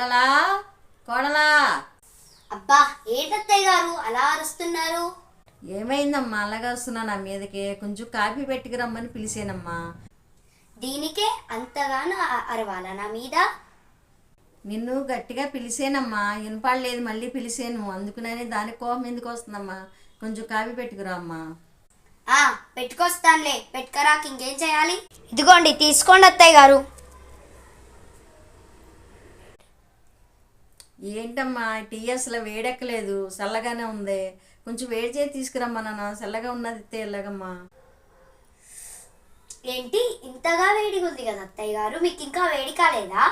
కోడలా? కోడలా? అబ్బా ఏంటత్తయ్య గారు? అలా అరుస్తున్నారు? ఏమైందమ్మా? అలాగా వస్తున్నా నా మీదకి. కొంచెం కాఫీ పెట్టుకురమ్మని పిలిచానమ్మా. దీనికే అంతగానో అ- అరవాలా నా మీద? నిన్ను గట్టిగా పిలిచానమ్మా. వినపడలేదు మళ్ళీ పిలిచాను. అందుకునని దాని కోపం ఎందుకు వస్తుందమ్మా? కొంచెం కాఫీ పెట్టుకురా అమ్మా ఆ పెట్టుకొస్తానులే. పెట్టుకరాక ఇంకేం చేయాలి? ఇదిగోండి తీసుకోండి అత్తయ్య గారు. ఏంటమ్మా టీ అసలు వేడెక్కలేదు చల్లగానే ఉంది. కొంచెం వేడి చేసి తీసుకురమ్మా నాన్న చల్లగా ఉన్నది ఇస్తే ఎలాగమ్మా? ఏంటి ఇంతగా వేడిగా ఉంది కదా అత్తయ్య గారు మీకు ఇంకా వేడి కాలేదా?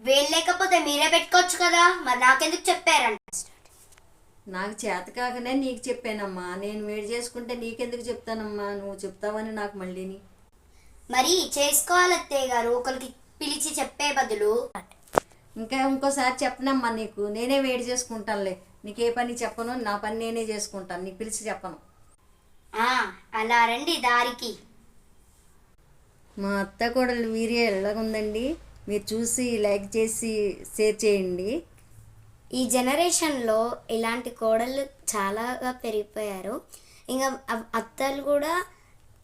వేడి లేకపోతే మీరే పెట్టుకోవచ్చు కదా మరి నాకెందుకు చెప్పారంట? నాకు చేత కాకనే నీకు చెప్పానమ్మా. నేను వేడి చేసుకుంటే నీకెందుకు చెప్తానమ్మా? నువ్వు చెప్తావని నాకు మళ్ళీని. మరి చేసుకోవాలి అత్తయ్య గారు ఒకరికి పిలిచి చెప్పే బదులు. ఇంకా ఇంకోసారి చెప్పనమ్మా నీకు. నేనే వేడి చేసుకుంటానులే. నీకు ఏ పని చెప్పను నా పని నేనే చేసుకుంటాను. నీకు పిలిచి చెప్పను. అలా రండి దారికి. మా అత్త కోడలు వీరియా ఎలాగుందండి? మీరు చూసి లైక్ చేసి షేర్ చేయండి. ఈ జనరేషన్లో ఇలాంటి కోడళ్ళు చాలాగా పెరిగిపోయారు. ఇంకా అత్తలు కూడా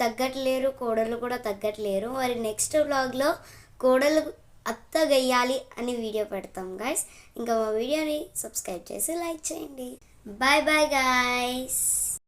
తగ్గట్లేరు కోడళ్ళు కూడా తగ్గట్లేరు. మరి నెక్స్ట్ వ్లాగ్లో కోడలు అత్తగయ్యాలి అని వీడియో పెడతాం గాయస్ ఇంకా మా వీడియోని సబ్స్క్రైబ్ చేసి లైక్ చేయండి. Bye bye guys